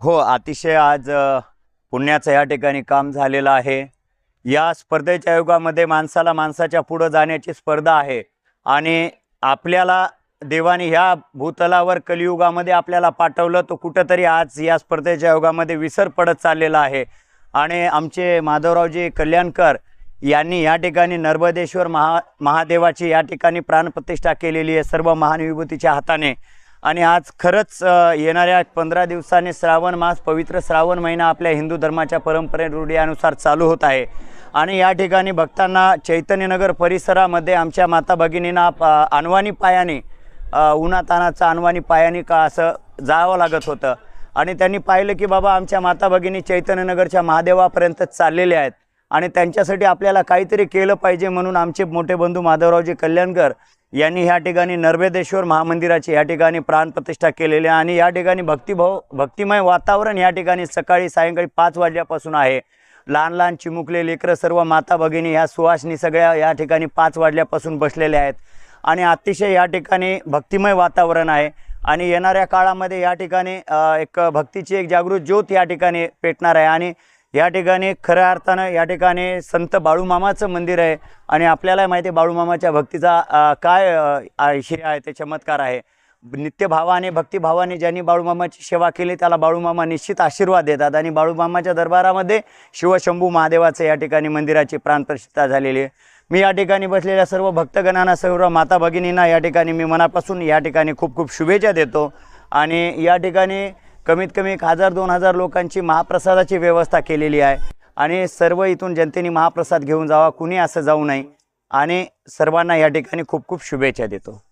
हो अतिशय आज पुण्याचं या ठिकाणी काम झालेलं आहे. या स्पर्धेच्या युगामध्ये माणसाला माणसाच्या पुढं जाण्याची स्पर्धा आहे. आणि आपल्याला देवाने ह्या भूतलावर कलियुगामध्ये आपल्याला पाठवलं तो कुठंतरी आज या स्पर्धेच्या युगामध्ये विसर पडत चाललेला आहे. आणि आमचे माधवरावजी कल्याणकर यांनी या ठिकाणी नर्मदेश्वर महा महादेवाची या ठिकाणी प्राणप्रतिष्ठा केलेली आहे सर्व महान विभूतीच्या हाताने. आणि आज खरंच येणाऱ्या पंधरा दिवसांनी श्रावण मास पवित्र श्रावण महिना आपल्या हिंदू धर्माच्या परंपरे रूढीनुसार चालू होत आहे. आणि या ठिकाणी भक्तांना चैतन्यनगर परिसरामध्ये आमच्या माता भगिनींना प- अनवाणी पायाने उन्हातानाचा उन्हातानाचं अनवाणी पायाने का असं जावं लागत होतं. आणि त्यांनी पाहिलं की बाबा आमच्या माता भगिनी चैतन्यनगरच्या महादेवापर्यंत चाललेल्या आहेत. आणि त्यांच्यासाठी आपल्याला काहीतरी केलं पाहिजे म्हणून आमचे मोठे बंधू माधवरावजी कल्याणकर यांनी ह्या ठिकाणी नर्वेदेश्वर महामंदिराची या ठिकाणी प्राणप्रतिष्ठा केलेली आहे आणि या ठिकाणी भक्तिभाव भक्तिमय वातावरण या ठिकाणी सकाळी सायंकाळी पाच वाजल्यापासून आहे. लहान लहान चिमुकले लेकरं सर्व माता भगिनी ह्या सुवासनी सगळ्या या ठिकाणी पाच वाजल्यापासून बसलेल्या आहेत. आणि अतिशय या ठिकाणी भक्तिमय वातावरण आहे आणि येणाऱ्या काळामध्ये या ठिकाणी एक भक्तीची एक जागृत ज्योत या ठिकाणी पेटणार आहे. आणि या ठिकाणी खऱ्या अर्थानं या ठिकाणी संत बाळूमामाचं मंदिर आहे. आणि आपल्याला माहिती आहे बाळूमामाच्या भक्तीचा काय अ, आहे ते चमत्कार आहे. नित्यभावाने भक्तिभावाने ज्यांनी बाळूमामाची सेवा केली त्याला बाळूमामा निश्चित आशीर्वाद देतात. आणि बाळूमामाच्या दरबारामध्ये शिवशंभू महादेवाचं या ठिकाणी मंदिराची प्राणप्रतिष्ठा झालेली आहे. मी या ठिकाणी बसलेल्या सर्व भक्तगणांना सर्व माता भगिनींना या ठिकाणी मी मनापासून या ठिकाणी खूप खूप शुभेच्छा देतो. आणि या ठिकाणी कमीत कमी एक हजार दोन हजार लोकांची महाप्रसादाची व्यवस्था केलेली आहे. आणि सर्व इथून जनतेने महाप्रसाद घेऊन जावा कुणी असं जाऊ नये. आणि सर्वांना या ठिकाणी खूप खूप शुभेच्छा देतो.